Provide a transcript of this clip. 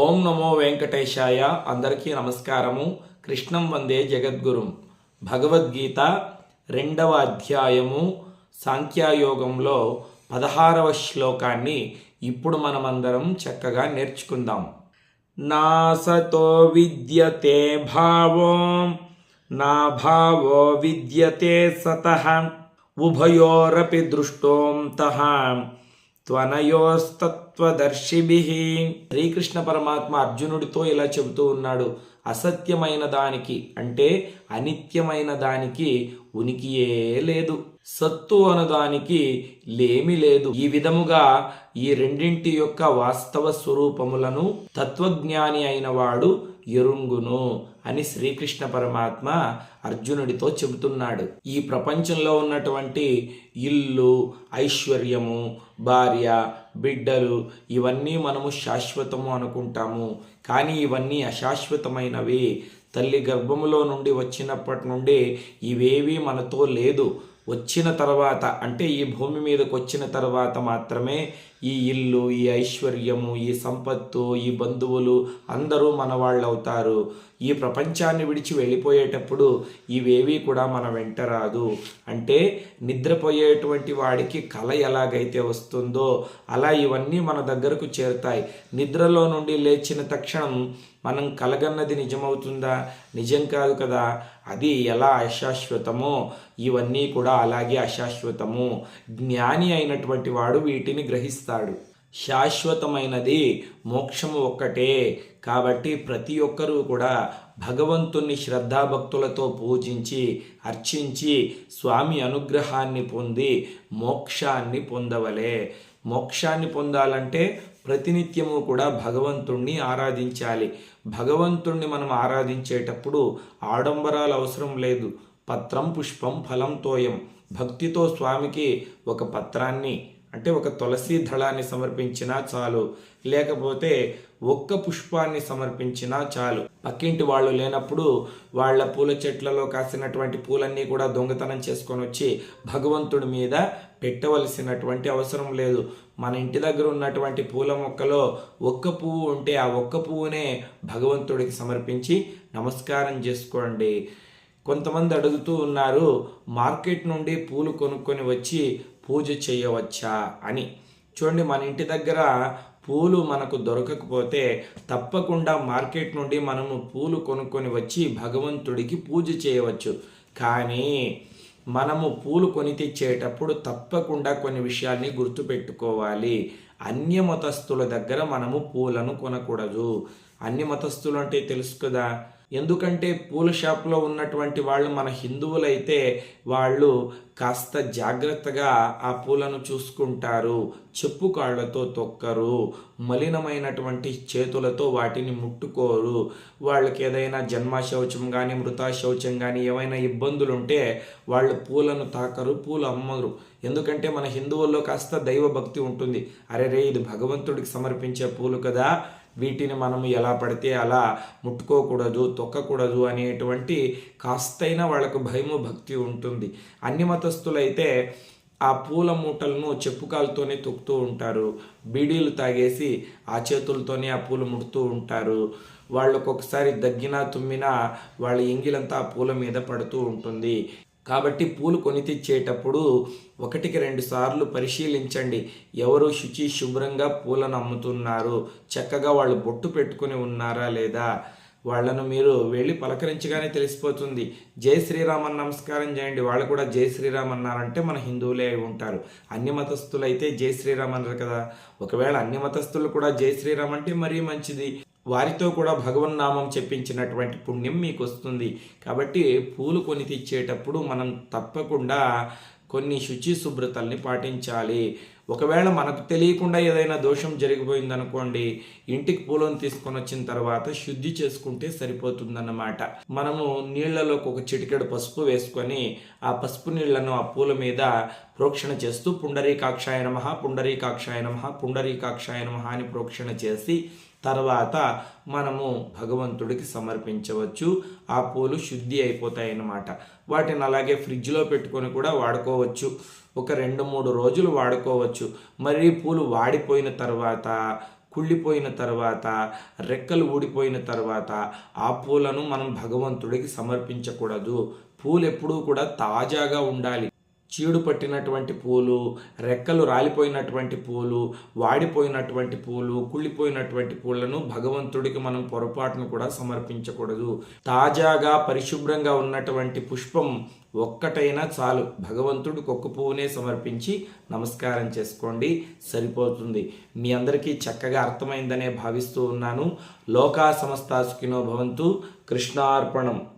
ఓం నమో వెంకటేశాయ. అందరికీ నమస్కారము. కృష్ణం వందే జగద్గురుం. భగవద్గీత రెండవ అధ్యాయము సాంఖ్యాయోగంలో పదహారవ శ్లోకాన్ని ఇప్పుడు మనమందరం చక్కగా నేర్చుకుందాం. నాసతో విద్యతే భావో నా భావో విద్యతే సత ఉభయోరపి దృష్టోంతః త్వనయోస్తత్వదర్శిభి. శ్రీకృష్ణ పరమాత్మ అర్జునుడితో ఇలా చెబుతూ ఉన్నాడు. అసత్యమైన దానికి అంటే అనిత్యమైన దానికి ఉనికియే లేదు. సత్తు అనదానికి లేమి లేదు. ఈ విధముగా ఈ రెండింటి యొక్క వాస్తవ స్వరూపములను తత్వజ్ఞాని అయిన వాడు ఎరుంగును అని శ్రీకృష్ణ పరమాత్మ అర్జునుడితో చెబుతున్నాడు. ఈ ప్రపంచంలో ఉన్నటువంటి ఇల్లు ఐశ్వర్యము భార్య బిడ్డలు ఇవన్నీ మనము శాశ్వతము అనుకుంటాము. కానీ ఇవన్నీ అశాశ్వతమైనవి. తల్లి గర్భములో నుండి వచ్చినప్పటి నుండి ఇవేవి మనతో లేదు. వచ్చిన తర్వాత అంటే ఈ భూమి మీదకి వచ్చిన తర్వాత మాత్రమే ఈ ఇల్లు ఈ ఐశ్వర్యము ఈ సంపత్తు ఈ బంధువులు అందరూ మన వాళ్ళు అవుతారు ఈ ప్రపంచాన్ని విడిచి వెళ్ళిపోయేటప్పుడు ఇవేవీ కూడా మన వెంట రాదు. అంటే నిద్రపోయేటువంటి వాడికి కళ ఎలాగైతే వస్తుందో అలా ఇవన్నీ మన దగ్గరకు చేరుతాయి. నిద్రలో నుండి లేచిన తక్షణం మనం కలగన్నది నిజమవుతుందా? నిజం కాదు కదా. అది ఎలా అశాశ్వతమో ఇవన్నీ కూడా అలాగే అశాశ్వతము. జ్ఞాని అయినటువంటి వాడు వీటిని గ్రహిస్తాడు. శాశ్వతమైనది మోక్షము ఒక్కటే. కాబట్టి ప్రతి ఒక్కరూ కూడా భగవంతుణ్ణి శ్రద్ధాభక్తులతో పూజించి అర్చించి స్వామి అనుగ్రహాన్ని పొంది మోక్షాన్ని పొందవలే. మోక్షాన్ని పొందాలంటే ప్రతినిత్యము కూడా భగవంతుణ్ణి ఆరాధించాలి. భగవంతుణ్ణి మనం ఆరాధించేటప్పుడు ఆడంబరాలు అవసరం లేదు. పత్రం పుష్పం ఫలం తోయం. భక్తితో స్వామికి ఒక పత్రాన్ని అంటే ఒక తులసి దళాన్ని సమర్పించినా చాలు. లేకపోతే ఒక్క పుష్పాన్ని సమర్పించినా చాలు. పక్కింటి వాళ్ళు లేనప్పుడు వాళ్ళ పూల చెట్లలో కాసినటువంటి పూలన్నీ కూడా దొంగతనం చేసుకొని వచ్చి భగవంతుడి మీద పెట్టవలసినటువంటి అవసరం లేదు. మన ఇంటి దగ్గర ఉన్నటువంటి పూల మొక్కలో ఒక్క పువ్వు ఉంటే ఆ ఒక్క పువ్వునే భగవంతుడికి సమర్పించి నమస్కారం చేసుకోండి. కొంతమంది అడుగుతూ ఉన్నారు మార్కెట్ నుండి పూలు కొనుక్కొని వచ్చి పూజ చేయవచ్చా అని. చూడండి మన ఇంటి దగ్గర పూలు మనకు దొరకకపోతే తప్పకుండా మార్కెట్ నుండి మనము పూలు కొనుక్కొని వచ్చి భగవంతుడికి పూజ చేయవచ్చు. కానీ మనము పూలు కొని తెచ్చేటప్పుడు తప్పకుండా కొన్ని విషయాల్ని గుర్తుపెట్టుకోవాలి. అన్య మతస్థుల దగ్గర మనము పూలను కొనకూడదు. అన్య మతస్థులు అంటే తెలుసు కదా? ఎందుకంటే పూల షాప్లో ఉన్నటువంటి వాళ్ళు మన హిందువులైతే వాళ్ళు కాస్త జాగ్రత్తగా ఆ పూలను చూసుకుంటారు. చెప్పు కాళ్ళతో తొక్కరు. మలినమైనటువంటి చేతులతో వాటిని ముట్టుకోరు. వాళ్ళకి ఏదైనా జన్మ శౌచం కానీ మృతా శౌచం కానీ ఏమైనా ఇబ్బందులు ఉంటే వాళ్ళు పూలను తాకరు పూలు అమ్మరు. ఎందుకంటే మన హిందువుల్లో కాస్త దైవ భక్తి ఉంటుంది. అరే రే ఇది భగవంతుడికి సమర్పించే పూలు కదా. వీటిని మనము ఎలా పడితే అలా ముట్టుకోకూడదు తొక్కకూడదు అనేటువంటి కాస్తైనా వాళ్ళకు భయము భక్తి ఉంటుంది. అన్ని మతస్థులైతే ఆ పూల మూటలను చెప్పుకాలతోనే తొక్కుతూ ఉంటారు. బీడీలు తాగేసి ఆ చేతులతోనే ఆ పూలు ముడుతూ ఉంటారు. వాళ్ళకు ఒకసారి దగ్గినా తుమ్మినా వాళ్ళ ఎంగిలంతా ఆ పూల మీద పడుతూ ఉంటుంది. కాబట్టి పూలు కొని తెచ్చేటప్పుడు ఒకటికి రెండు సార్లు పరిశీలించండి. ఎవరు శుచి శుభ్రంగా పూలను అమ్ముతున్నారు? చక్కగా వాళ్ళు బొట్టు పెట్టుకుని ఉన్నారా లేదా? వాళ్ళను మీరు వెళ్ళి పలకరించగానే తెలిసిపోతుంది. జై శ్రీరామ్ అని నమస్కారం చేయండి. వాళ్ళు కూడా జై శ్రీరామ్ అన్నారంటే మన హిందువులే అయి ఉంటారు. అన్ని మతస్థులు అయితే జై శ్రీరామ్ అన్నారు కదా. ఒకవేళ అన్ని మతస్థులు కూడా జై శ్రీరామ్ అంటే మరీ మంచిది. వారితో కూడా భగవన్నామం చెప్పించినటువంటి పుణ్యం మీకు వస్తుంది కాబట్టి పూలు కొని తెచ్చేటప్పుడు మనం తప్పకుండా కొన్ని శుచి శుభ్రతల్ని పాటించాలి. ఒకవేళ మనకు తెలియకుండా ఏదైనా దోషం జరిగిపోయిందనుకోండి ఇంటికి పూలను తీసుకొని వచ్చిన తర్వాత శుద్ధి చేసుకుంటే సరిపోతుందన్నమాట. మనము నీళ్ళలోకి ఒక చిటికెడు పసుపు వేసుకొని ఆ పసుపు నీళ్ళను ఆ పూల మీద ప్రోక్షణ చేస్తూ పుండరీకాక్షాయ నమ పుండరీకాక్షాయ నమ పుండరీకాక్షాయ నమ అని ప్రోక్షణ చేసి తర్వాత మనము భగవంతుడికి సమర్పించవచ్చు. ఆ పూలు శుద్ధి అయిపోతాయి అన్నమాట వాటిని అలాగే ఫ్రిడ్జ్లో పెట్టుకొని కూడా వాడుకోవచ్చు. ఒక రెండు మూడు రోజులు వాడుకోవచ్చు. మరి పూలు వాడిపోయిన తర్వాత కుళ్ళిపోయిన తర్వాత రెక్కలు ఊడిపోయిన తర్వాత ఆ పూలను మనం భగవంతుడికి సమర్పించకూడదు. పూలు ఎప్పుడూ కూడా తాజాగా ఉండాలి. చీడు పట్టినటువంటి పూలు రెక్కలు రాలిపోయినటువంటి పూలు వాడిపోయినటువంటి పూలు కుళ్ళిపోయినటువంటి పూలను భగవంతుడికి మనం పొరపాటును కూడా సమర్పించకూడదు. తాజాగా పరిశుభ్రంగా ఉన్నటువంటి పుష్పం ఒక్కటైనా చాలు. భగవంతుడికి ఒక్క పువ్వునే సమర్పించి నమస్కారం చేసుకోండి. సరిపోతుంది. మీ అందరికీ చక్కగా అర్థమైందనే భావిస్తూ ఉన్నాను. లోకా సమస్త సుఖినో భవంతు కృష్ణార్పణం.